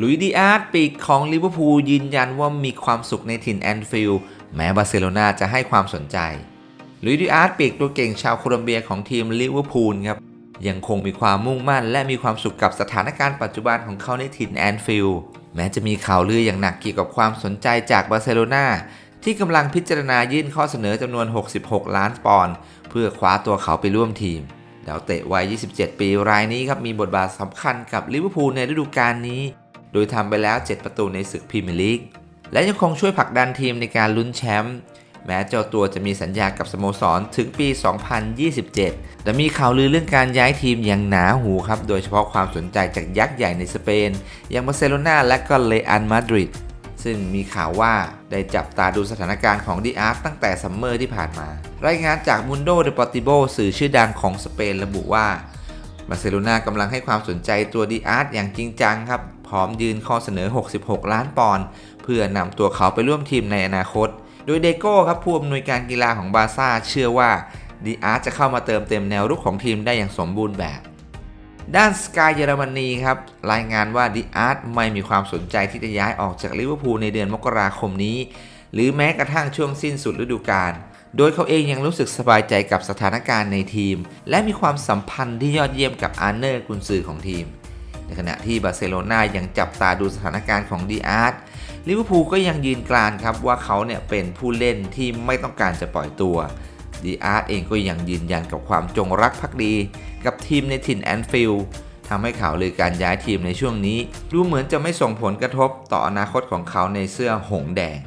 ลุยดีอาร์ตปีกของลิเวอร์พูลยืนยันว่ามีความสุขในถิ่นแอนฟิลด์แม้บาร์เซโลนาจะให้ความสนใจลุยดีอาร์ตปีกตัวเก่งชาวโคลอมเบียของทีมลิเวอร์พูลครับยังคงมีความมุ่งมั่น และมีความสุขกับสถานการณ์ปัจจุบันของเขาในถิ่นแอนฟิลด์แม้จะมีข่าวลืออย่างหนักเกี่ยวกับความสนใจจากบาร์เซโลนาที่กำลังพิจารณายื่นข้อเสนอจำนวน 66 ล้านปอนด์เพื่อคว้าตัวเขาไปร่วมทีมดาวเตะวัย 27 ปีรายนี้ครับมีบทบาทสำคัญกับลิเวอร์พูลในฤดูกาลนี้ โดยทำไปแล้ว 7 ประตูในศึกพรีเมียร์ลีก และยังคงช่วยผลักดันทีมในการลุ้นแชมป์แม้เจ้าตัวจะมีสัญญากับสโมสรถึงปี 2027 แต่มีข่าวลือเรื่องการย้ายทีมอย่างหนาหูครับ โดยเฉพาะความสนใจจากยักษ์ใหญ่ในสเปน อย่างบาร์เซโลนาและก็เลอันมาดริด ซึ่งมีข่าวว่าได้จับตาดูสถานการณ์ของดีอาร์ตตั้งแต่ซัมเมอร์ที่ผ่านมา รายงานจากมุนโดเดปอติโบสื่อชื่อดังของสเปนระบุว่าบาร์เซโลนากำลังให้ความสนใจตัวดีอาร์ตอย่างจริงจังครับ พร้อมยืนข้อเสนอ 66 ล้านปอนด์เพื่อนำตัวเขาไปร่วมทีมในอนาคต โดยเดโก้ครับผู้อำนวยการกีฬาของบาซ่าเชื่อว่าดีอาร์จะเข้ามาเติมเต็มแนวรุกของทีมได้อย่างสมบูรณ์แบบ ด้านสกายเยอรมนีครับรายงานว่าดิอาร์ไม่มีความสนใจที่จะย้ายออกจากลิเวอร์พูลในเดือนมกราคมนี้ หรือแม้กระทั่งช่วงสิ้นสุดฤดูกาลโดยเขาเองยังรู้สึกสบายใจกับสถานการณ์ในทีม และมีความสัมพันธ์ที่ยอดเยี่ยมกับอาร์เนอร์กุนซือของทีม ในขณะที่บาร์เซโลนายังจับตาดูสถานการณ์ของดีอาร์ตลิเวอร์พูลก็ยังยืนกรานครับว่าเขาเนี่ยเป็นผู้เล่นที่ไม่ต้องการจะปล่อยตัวดีอาร์ตเองก็ยังยืนยันกับความจงรักภักดี กับทีมในถิ่นแอนฟิลด์ทำให้ข่าวลือการย้ายทีมในช่วงนี้ ดูเหมือนจะไม่ส่งผลกระทบต่ออนาคตของเขาในเสื้อหงส์แดง